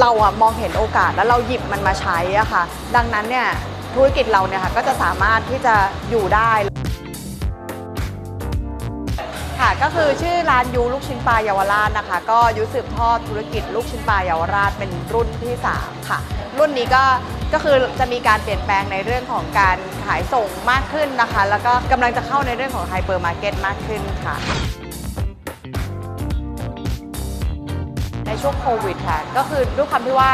เราอะมองเห็นโอกาสแล้วเราหยิบมันมาใช้อะค่ะ ดังนั้นเนี่ยธุรกิจเราเนี่ยค่ะก็จะสามารถที่จะอยู่ได้ค่ะก็คือชื่อร้านยูลูกชิ้นปลาเยาวราชนะคะ ก็ยุสืบทอดธุรกิจลูกชิ้นปลาเยาวราชเป็นรุ่นที่ 3 ค่ะ รุ่นนี้ก็ก็คือจะมีการเปลี่ยนแปลงในเรื่องของการขายส่งมากขึ้นนะคะ แล้วก็กำลังจะเข้าในเรื่องของไฮเปอร์มาร์เก็ตมากขึ้นค่ะ ช่วงโควิดค่ะ ก็คือด้วยความที่ว่า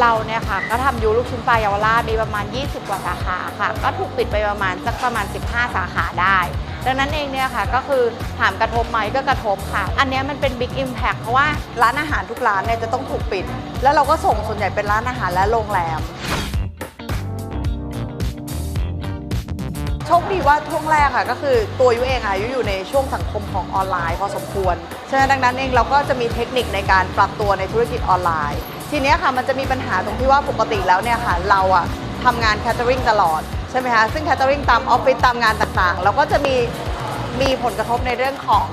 เราเนี่ยค่ะ ก็ทำยูลูกชิ้นปลาเยาวราชมีประมาณ 20 กว่าสาขาค่ะ ก็ถูกปิดไปประมาณสักประมาณ 15 สาขาได้ ดังนั้นเองเนี่ยค่ะ ก็คือถามกระทบไหมก็กระทบค่ะ อันนี้มันเป็นบิ๊กอิมแพคเพราะว่าร้านอาหารทุกร้านเนี่ยจะต้องถูกปิด แล้วเราก็ส่งส่วนใหญ่เป็นร้านอาหารและโรงแรม โชคดีว่าช่วงแรกค่ะ ก็คือตัวยุเองค่ะยุอยู่ในช่วงสังคมของออนไลน์พอสมควรฉะนั้นดังนั้นเองเราก็จะมีเทคนิคในการปรับตัวในธุรกิจออนไลน์ ทีเนี้ยค่ะมันจะมีปัญหาตรงที่ว่าปกติแล้วเนี่ยค่ะเราอะทำงานแคทเตอริงตลอดใช่ไหมคะซึ่งแคทเตอริงตามออฟฟิศตามงานต่างๆ เราก็จะมีมีผลกระทบในเรื่องของ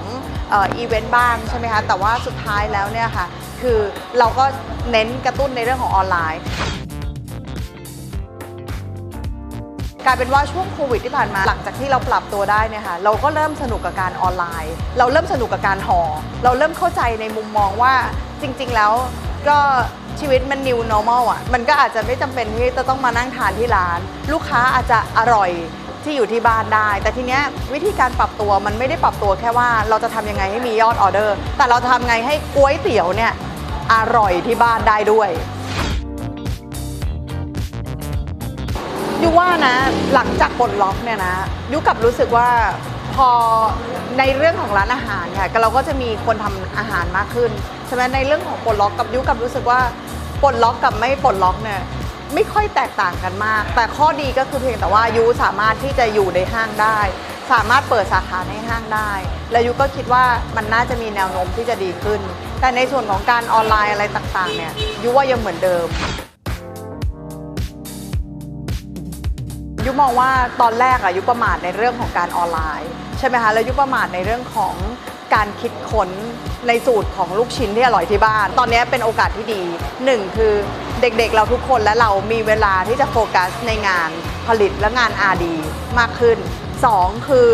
อีเวนต์บ้างใช่ไหมคะแต่ว่าสุดท้ายแล้วเนี่ยค่ะคือเราก็เน้นกระตุ้นในเรื่องของออนไลน์ กลายเป็นว่าช่วงโควิดที่ผ่านมา หลังจากที่เราปรับตัวได้เนี่ยค่ะเราก็เริ่มสนุกกับการออนไลน์ เราเริ่มสนุกกับการห่อเราเริ่มเข้าใจในมุมมองว่าจริง ๆ แล้วก็ชีวิตมัน new normal อะ มันก็อาจจะไม่จำเป็นที่จะต้องมานั่งทานที่ร้าน ลูกค้าอาจจะอร่อยที่อยู่ที่บ้านได้ แต่ทีเนี้ยวิธีการปรับตัวมันไม่ได้ปรับตัวแค่ว่าเราจะทำยังไงให้มียอดออเดอร์ แต่เราจะทำไงให้ก๋วยเตี๋ยวเนี่ยอร่อยที่บ้านได้ด้วย ยุว่านะหลังจากปลดล็อกเนี่ยนะยุกลับรู้สึกว่าพอในเรื่องของร้านอาหารค่ะเราก็จะมีคนทำอาหารมากขึ้นใช่ไหมในเรื่องของปลดล็อกกับยุกลับรู้สึกว่าปลดล็อกกับไม่ปลดล็อกเนี่ยไม่ค่อยแตกต่างกันมาก แต่ข้อดีก็คือเพียงแต่ว่ายุสามารถที่จะอยู่ในห้างได้ สามารถเปิดสาขาในห้างได้ และยุก็คิดว่ามันน่าจะมีแนวโน้มที่จะดีขึ้น แต่ในส่วนของการออนไลน์อะไรต่างๆเนี่ยยุว่ายังเหมือนเดิม ยุมองว่าตอนแรกอะยุประมาทในเรื่องของการออนไลน์ใช่ไหมคะแล้วยุประมาทในเรื่องของการคิดค้นในสูตรของลูกชิ้นที่อร่อยที่บ้าน ตอนนี้เป็นโอกาสที่ดีหนึ่งคือเด็กๆเราทุกคนและเรามีเวลาที่จะโฟกัสในงานผลิตและงาน R&D มากขึ้นสองคือ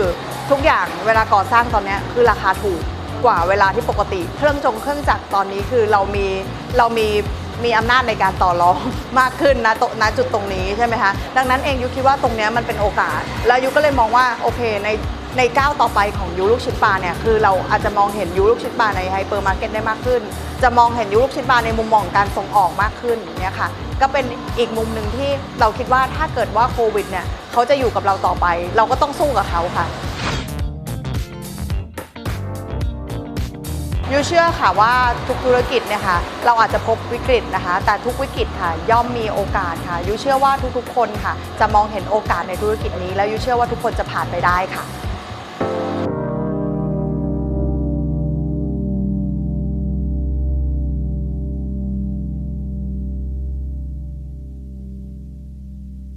ทุกอย่างเวลาก่อสร้างตอนนี้คือราคาถูกกว่าเวลาที่ปกติ เครื่องจงเครื่องจักรตอนนี้คือเรามีเรามี มีอำนาจในการต่อรองมากขึ้นนะตณจุดตรงนี้ใช่ไหมคะดังนั้นเองยุคิดว่าตรงนี้มันเป็นโอกาส แล้วยุก็เลยมองว่าโอเคในในก้าวต่อไปของยูลูกชิ้นปลาเนี่ยคือเราอาจจะมองเห็นยูลูกชิ้นปลาในไฮเปอร์มาร์เก็ตได้มากขึ้น จะมองเห็นยูลูกชิ้นปลาในมุมมองการส่งออกมากขึ้นเนี่ยค่ะก็เป็นอีกมุมหนึ่งที่เราคิดว่าถ้าเกิดว่าโควิดเนี่ยเขาจะอยู่กับเราต่อไป เราก็ต้องสู้กับเขาค่ะ ยูเชื่อค่ะว่าทุกธุรกิจเนี่ยค่ะเราอาจจะพบวิกฤตนะคะ แต่ทุกวิกฤตค่ะย่อมมีโอกาสค่ะยูเชื่อว่าทุกๆคนค่ะ จะมองเห็นโอกาสในธุรกิจนี้ แล้วยูเชื่อว่าทุกคนจะผ่านไปได้ค่ะ